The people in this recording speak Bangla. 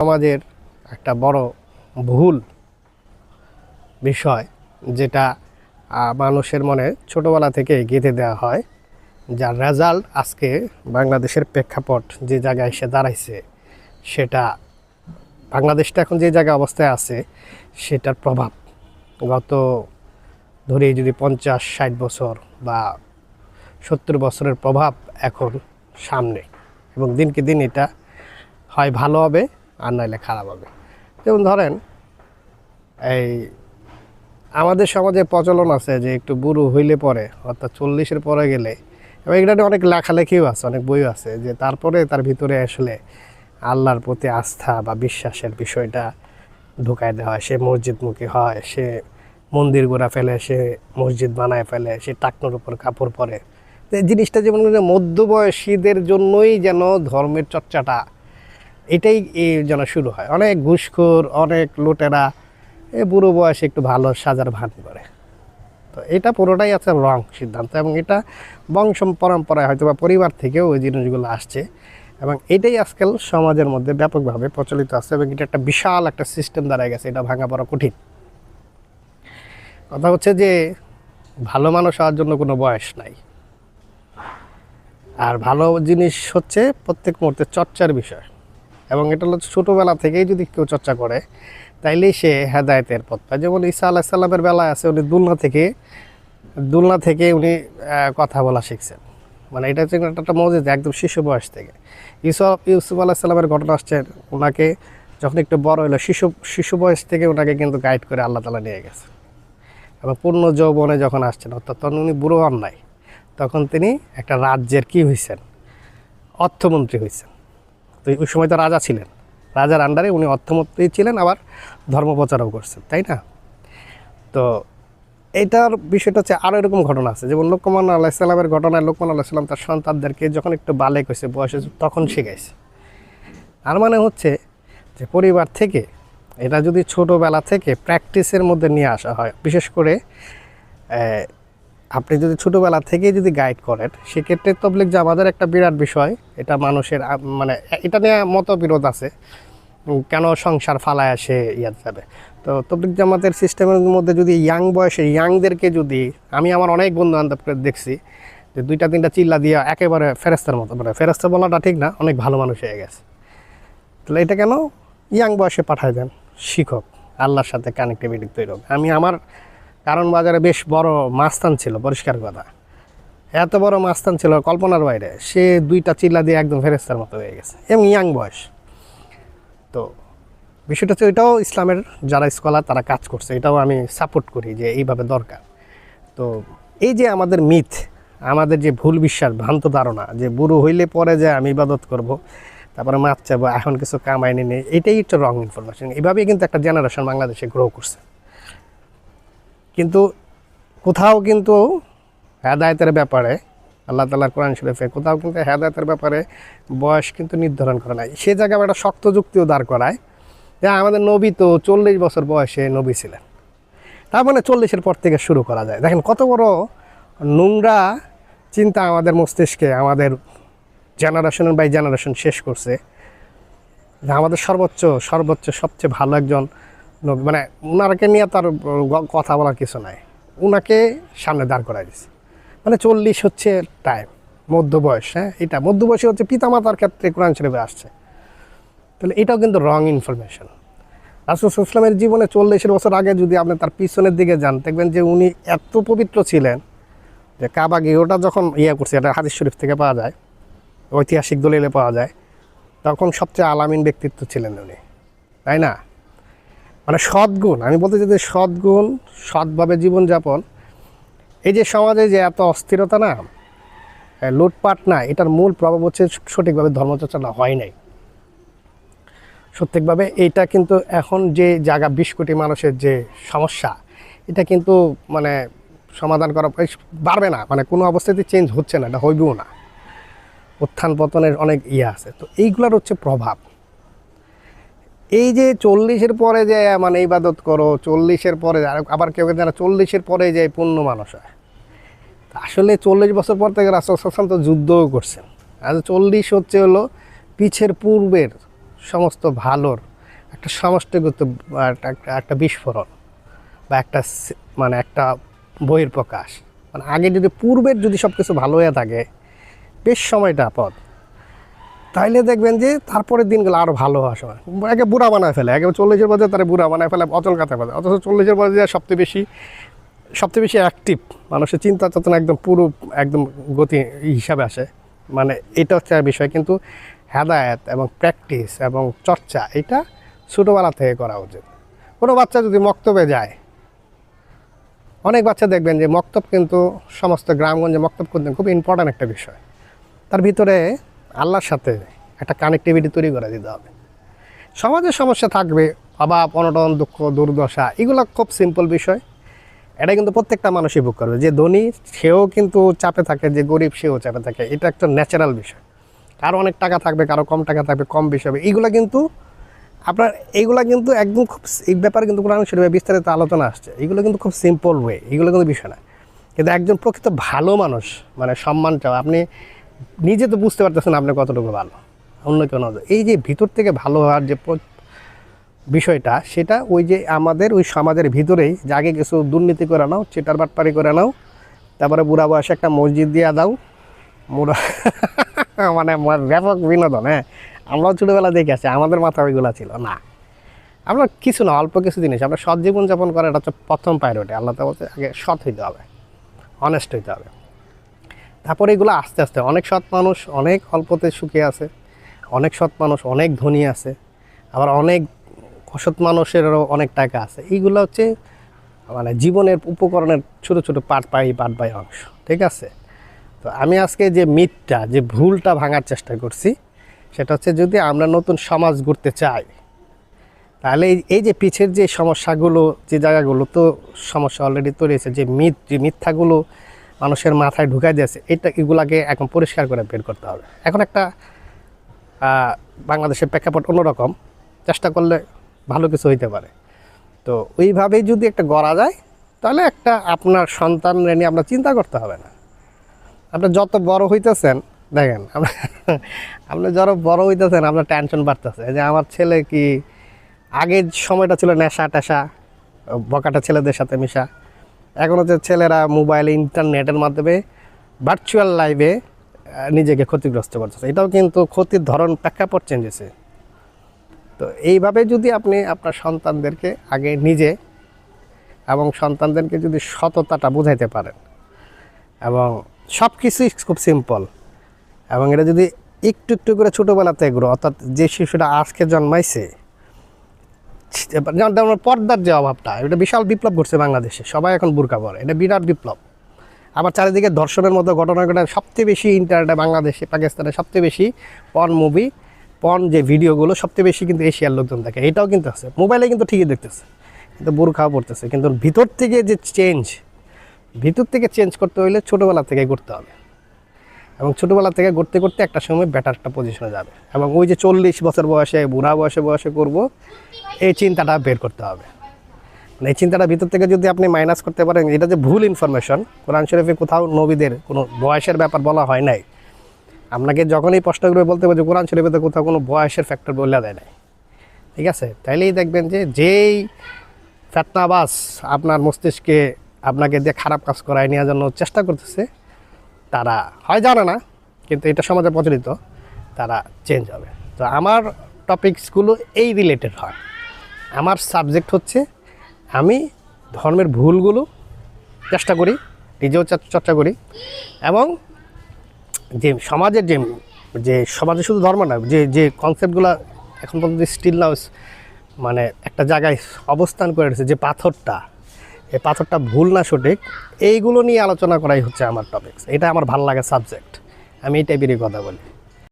সমাজের একটা বড় ভুল বিষয় যেটা মানুষের মনে ছোটবেলা থেকে গেঁথে দেওয়া হয়, যার রেজাল্ট আজকে বাংলাদেশের প্রেক্ষাপট যে জায়গায় এসে দাঁড়াইছে, সেটা বাংলাদেশটা এখন যে জায়গায় অবস্থায় আছে, সেটার প্রভাব। গত ধরে যদি পঞ্চাশ, ষাট বছর বা সত্তর বছরের প্রভাব এখন সামনে, এবং দিনকে দিন এটা হয় ভালো হবে আর নইলে খারাপ হবে। যেমন ধরেন, এই আমাদের সমাজে প্রচলন আছে যে একটু বুড়ো হইলে পরে, অর্থাৎ চল্লিশের পরে গেলে, এবং এখানে অনেক লেখালেখিও আছে, অনেক বইও আছে, যে তারপরে তার ভিতরে আসলে আল্লাহর প্রতি আস্থা বা বিশ্বাসের বিষয়টা ঢুকাই দেওয়া হয়। সে মসজিদমুখী হয়, সে মন্দির গোড়া ফেলে, সে মসজিদ বানায় ফেলে, সে টাকনোর উপর কাপড় পরে। এই জিনিসটা যেমন মধ্যবয়সীদের জন্যই যেন ধর্মের চর্চাটা এটাই যেন শুরু হয়। অনেক ঘুষখোর, অনেক লোটেরা, এ বুড়ো বয়সে একটু ভালো সাজার ভান করে। তো এটা পুরোটাই আছে রং সিদ্ধান্ত এবং এটা বংশ পরম্পরায় হয়তো বা পরিবার থেকেও ওই জিনিসগুলো আসছে এবং এটাই আজকাল সমাজের মধ্যে ব্যাপকভাবে প্রচলিত আছে এবং এটা একটা বিশাল একটা সিস্টেম দাঁড়ায় গেছে, এটা ভাঙা পড়া কঠিন। কথা হচ্ছে যে ভালো মানুষ হওয়ার জন্য কোনো বয়স নাই। আর ভালো জিনিস হচ্ছে প্রত্যেক মুহূর্তে চর্চার বিষয়। এবং এটা হলো ছোটোবেলা থেকেই যদি কেউ চর্চা করে তাইলে সে হেদায়তের পথ পায়। যেমন ঈসা আল্লাহ সাল্লামের বেলায় আছে, উনি দুলনা থেকে দুলনা থেকে উনি কথা বলা শিখছেন। মানে এটা হচ্ছে একটা মসজিদ একদম শিশু বয়স থেকে। ইউসুফ ইউসুফ আল্লাহ সাল্লামের ঘটনা আসছে ওনাকে যখন একটু বড় হলো শিশু শিশু বয়স থেকে ওনাকে কিন্তু গাইড করে আল্লাহ তালা নিয়ে গেছে। এবং পূর্ণ যৌবনে যখন আসছেন, অর্থাৎ তখন উনি বুড়ো হন নাই, তখন তিনি একটা রাজ্যের কি হয়েছেন অর্থমন্ত্রী হয়েছেন তো ওই সময় তো রাজা ছিলেন। রাজার আন্ডারে উনি অর্থমন্ত্রী ছিলেন, আবার ধর্মপ্রচারও করছেন, তাই না? তো এটার বিষয়টা হচ্ছে আরও এরকম ঘটনা আছে। যেমন লোকমান আল্লাহ সাল্লামের ঘটনায় লোকমান আল্লাহ সাল্লাম তার সন্তানদেরকে যখন একটু বালেক হয়েছে বয়সে তখন শিখাইছে আর মানে হচ্ছে যে পরিবার থেকে, এটা যদি ছোটোবেলা থেকে প্র্যাকটিসের মধ্যে নিয়ে আসা হয়, বিশেষ করে আপনি যদি ছোটোবেলা থেকে যদি গাইড করেন, সেক্ষেত্রে তবলিক আমাদের একটা বিরাট বিষয়। এটা মানুষের মানে এটা নিয়ে মতবিরোধ আছে। কেন সংসার ফালায় আসে ইয়াত যাবে। তো তবলিক জামাতের সিস্টেমের মধ্যে যদি ইয়াং বয়সে ইয়াংদেরকে যদি, আমি আমার অনেক বন্ধু বান্ধবকে দেখছি, যে দুইটা, তিনটা চিল্লা দিয়ে একেবারে ফেরেস্তার মতো মানে ফেরেস্তা বলাটা ঠিক না, অনেক ভালো মানুষ হয়ে গেছে। তাহলে এটা কেন? ইয়াং বয়সে পাঠায় দেন শিক্ষক, আল্লাহর সাথে কানেক্টিভিটি তৈরি আমি আমার কারণ বাজারে বেশ বড় মাস্তান ছিল, পরিষ্কার কথা। এত বড় মাস্তান ছিল কল্পনার বাইরে, সে দুইটা চিল্লা দিয়ে একদম ফেরেস্তার মতো হয়ে গেছে এবং ইয়াং বয়স। তো বিষয়টা হচ্ছে এটাও ইসলামের যারা স্কলার তারা কাজ করছে, এটাও আমি সাপোর্ট করি যে এইভাবে দরকার। তো এই যে আমাদের মিথ আমাদের যে ভুল বিশ্বাস, ভ্রান্ত ধারণা যে বুড়ো হইলে পরে যে আমি ইবাদত করব, তারপরে মাছ চাবো এখন কিছু কামাইনি নেই এটাই হচ্ছে রং ইনফরমেশন এভাবেই কিন্তু একটা জেনারেশন বাংলাদেশে গ্রো করছে। কিন্তু কোথাও কিন্তু হেদায়তের ব্যাপারে, আল্লাহ তালার কোরআন শরীফে কোথাও কিন্তু হেদায়তের ব্যাপারে বয়স কিন্তু নির্ধারণ করা নাই। সে জায়গায় একটা শক্ত যুক্তিও দাঁড় করায় যে আমাদের নবী তো চল্লিশ বছর বয়সে নবী ছিলেন। তার মানে চল্লিশের পর থেকে শুরু করা যায়। দেখেন কত বড় নোংরা চিন্তা আমাদের মস্তিষ্কে, আমাদের জেনারেশনের বাই জেনারেশন শেষ করছে। আমাদের সর্বোচ্চ সর্বোচ্চ সবচেয়ে ভালো একজন মানে ওনারকে নিয়ে তার কথা বলার কিছু নাই। ওনাকে সামনে দাঁড় করাই দিছে। মানে চল্লিশ হচ্ছে টাইম মধ্য বয়স হ্যাঁ? এটা মধ্য বয়সে হচ্ছে পিতামাতার ক্ষেত্রে কোরআন শরীফে আসছে। তাহলে এটাও কিন্তু রং ইনফরমেশন রাসুল ইসলামের জীবনে চল্লিশের বছর আগে যদি আপনি তার পিছনের দিকে যান, দেখবেন যে উনি এত পবিত্র ছিলেন যে কাবা গিয়ে ওটা যখন ইয়ে করছে, এটা হাদিস শরীফ থেকে পাওয়া যায়, ঐতিহাসিক দলিলে পাওয়া যায়, তখন সবচেয়ে আলামিন ব্যক্তিত্ব ছিলেন উনি। তাই না? মানে সদ্গুণ, আমি বলতে চাই যে সদ্গুণ, সৎভাবে জীবনযাপন। এই যে সমাজে যে এত অস্থিরতা না লুটপাট না, এটার মূল প্রভাব হচ্ছে সঠিকভাবে ধর্মচর্চা না, হয় নাই। সঠিকভাবে এইটা কিন্তু এখন যে জায়গা বিশ কোটি মানুষের যে সমস্যা, এটা কিন্তু মানে সমাধান করা বাড়বে না মানে কোনো অবস্থাতে চেঞ্জ হচ্ছে না, এটা হইবেও না। উত্থান পতনের অনেক ইয়ে আছে। তো এইগুলার হচ্ছে প্রভাব। এই যে চল্লিশের পরে যে মানে ইবাদত করো, চল্লিশের পরে আর- আবার কেউ যারা চল্লিশের পরে যায় পূর্ণ মানুষ হয়। আসলে চল্লিশ বছর পর থেকে রাষ্ট্র তো যুদ্ধও করছেন। আর চল্লিশ হচ্ছে হলো পিছের পূর্বের সমস্ত ভালোর একটা সমষ্টিগত, একটা- বিস্ফোরণ বা একটা মানে একটা বইয়ের প্রকাশ মানে আগে যদি পূর্বের যদি সব কিছু ভালো হয়ে থাকে, বেশ সময়টা পথ। তাইলে দেখবেন যে তারপরের দিনগুলো আরও ভালো সময়। একে বুড়া বানায় ফেলে, একে চল্লিশের পরে তারা বুড়া বানায় ফেলে, অচল কাতে ফেলে অথচ চল্লিশের পরে যে সবচেয়ে বেশি সবচেয়ে বেশি অ্যাক্টিভ মানুষের চিন্তা চেতনা একদম পুরো, একদম গতি হিসাবে আসে। মানে এটা হচ্ছে বিষয়, কিন্তু হেদায়েত এবং প্র্যাকটিস এবং চর্চা, এটা ছোটোবেলা থেকে করা উচিত। কোনো বাচ্চা যদি মক্তবে যায়, অনেক বাচ্চা দেখবেন যে মক্তব কিন্তু সমস্ত গ্রামগঞ্জে মক্তব করতেন, খুব ইম্পর্ট্যান্ট একটা বিষয়। তার ভিতরে আল্লাহর সাথে একটা কানেক্টিভিটি তৈরি করে দিতে হবে। সমাজের সমস্যা থাকবে, অভাব, অনটন, দুঃখ, দুর্দশা, এগুলো খুব সিম্পল বিষয়। এটা কিন্তু প্রত্যেকটা মানুষই ভোগ করবে। যে ধনী, সেও কিন্তু চাপে থাকে, যে গরিব, সেও চাপে থাকে। এটা একটা ন্যাচারাল বিষয়। কারও অনেক টাকা থাকবে, কারও কম টাকা থাকবে, কম বেশি হবে। এইগুলো কিন্তু আপনার এইগুলা কিন্তু একদম খুব এই ব্যাপারে কিন্তু কোরআন শরীফে বিস্তারিত আলোচনা আসছে। এগুলো কিন্তু খুব সিম্পল ওয়ে এগুলো কিন্তু বিষয় না। কিন্তু একজন প্রকৃত ভালো মানুষ মানে সম্মান চাও আপনি নিজে তো বুঝতে পারতেছেন আপনি কতটুকু ভালো, অন্য কেউ নজর এই যে ভিতর থেকে ভালো হওয়ার যে বিষয়টা, সেটা ওই যে আমাদের, ওই সমাজের ভিতরেই যাকে কিছু দুর্নীতি করে নাও, চিটার বাটপারি করে নাও, তারপরে বুড়া বয়সে একটা মসজিদ দিয়ে দাও, মুড়া মানে ব্যাপক বিনোদন হ্যাঁ। আমরাও ছোটোবেলা দেখে আসছি আমাদের মাথা ওইগুলো ছিল, না। আমরা কিছু না, অল্প কিছু জিনিস, আমরা সৎ জীবনযাপন করা এটা হচ্ছে প্রথম প্রায়োরিটি আল্লাহ তা বলছে আগে সৎ হইতে হবে অনেস্ট হইতে হবে। তারপরে এগুলো আস্তে আস্তে, অনেক সৎ মানুষ, অনেক অল্পতে সুখে আছে, অনেক সৎ মানুষ, অনেক ধনী আছে, আবার অনেক অসৎ মানুষেরও অনেক টাকা আছে। এইগুলো হচ্ছে মানে জীবনের উপকরণের ছোট ছোট পার্ট পাই পার্ট বাই অংশ, ঠিক আছে? তো আমি আজকে যে মিথটা যে ভুলটা ভাঙার চেষ্টা করছি, সেটা হচ্ছে যদি আমরা নতুন সমাজ গড়তে চাই, তাহলে এই যে পিছের যে সমস্যাগুলো, যে জায়গাগুলো, তো সমস্যা অলরেডি তৈরি হয়েছে, যে মিথ যে মিথ্যাগুলো মানুষের মাথায় ঢুকাই দিয়েছে, এটা এগুলাকে এখন পরিষ্কার করে বের করতে হবে। এখন একটা বাংলাদেশের প্রেক্ষাপট অন্যরকম, চেষ্টা করলে ভালো কিছু হইতে পারে। তো ওইভাবেই যদি একটা গড়া যায়, তাহলে একটা আপনার সন্তান নিয়ে আপনার চিন্তা করতে হবে না। আপনি যত বড় হইতেছেন, দেখেন আপনি যত বড় হইতেছেন, আপনার টেনশন বাড়তেছে। যে আমার ছেলে কি আগের সময়টা ছিল নেশা টেশা বকাটা ছেলেদের সাথে মিশা। এখন হচ্ছে ছেলেরা মোবাইল, ইন্টারনেটের মাধ্যমে ভার্চুয়াল লাইভে নিজেকে ক্ষতিগ্রস্ত করতেছে। এটাও কিন্তু ক্ষতির ধরন প্রেক্ষাপট চেঞ্জ হয়েছে। তো এইভাবে যদি আপনি আপনার সন্তানদেরকে আগে নিজে এবং সন্তানদেরকে যদি সততাটা বুঝাইতে পারেন, এবং সব কিছুই খুব সিম্পল এবং এটা যদি একটু একটু করে ছোটোবেলাতে এগুলো অর্থাৎ যে শিশুটা আজকে জন্মাইছে যেমন পর্দার যে অভাবটা, এটা বিশাল বিপ্লব ঘটছে বাংলাদেশে। সবাই এখন বুরকা পরে। এটা বিরাট বিপ্লব। আবার চারিদিকে ধর্ষণের মতো ঘটনা ঘটে। সবচেয়ে বেশি ইন্টারনেটে বাংলাদেশে, পাকিস্তানে সবচেয়ে বেশি পর্ন মুভি পর্ন যে ভিডিওগুলো সবচেয়ে বেশি কিন্তু এশিয়ার লোকজন দেখে। এটাও কিন্তু আছে। মোবাইলে কিন্তু ঠিকই দেখতেছে। কিন্তু বুরখাও পড়তেছে। কিন্তু ভিতর থেকে যে চেঞ্জ ভিতর থেকে চেঞ্জ করতে হইলে ছোটোবেলা থেকে করতে হবে। এবং ছোটোবেলা থেকে করতে করতে একটা সময় বেটার একটা পজিশনে যাবে। এবং ওই যে চল্লিশ বছর বয়সে, বুড়া বয়সে বয়সে করব, এই চিন্তাটা বের করতে হবে। মানে এই চিন্তাটা ভিতর থেকে যদি আপনি মাইনাস করতে পারেন, এটা যে ভুল ইনফরমেশন কোরআন শরীফে কোথাও নবীদের কোনো বয়সের ব্যাপার বলা হয় নাই। আপনাকে যখনই প্রশ্ন করে বলতে হবে যে কোরআন শরীফে তো কোথাও কোনো বয়সের ফ্যাক্টর বলে দেয় নাই। ঠিক আছে? তাইলেই দেখবেন যে যেই ফেতনাবাস আপনার মস্তিষ্কে আপনাকে দিয়ে খারাপ কাজ করায় নেওয়ার জন্য চেষ্টা করতেছে তারা হয় জানে না, কিন্তু এটা সমাজে প্রচলিত, তারা চেঞ্জ হবে। তো আমার টপিকসগুলো এই রিলেটেড হয়। আমার সাবজেক্ট হচ্ছে, আমি ধর্মের ভুলগুলো চেষ্টা করি, নিজেও চর্চা করি, এবং যে সমাজের যে যে সমাজে শুধু ধর্ম না, যে যে কনসেপ্টগুলো এখন পর্যন্ত স্টিল নাও মানে একটা জায়গায় অবস্থান করে রয়েছে যে পাথরটা এই পাথরটা ভুল না সঠিক, এইগুলো নিয়ে আলোচনা করাই হচ্ছে আমার টপিকস এটা আমার ভালো লাগে সাবজেক্ট আমি এই টাইপেরই কথা বলি।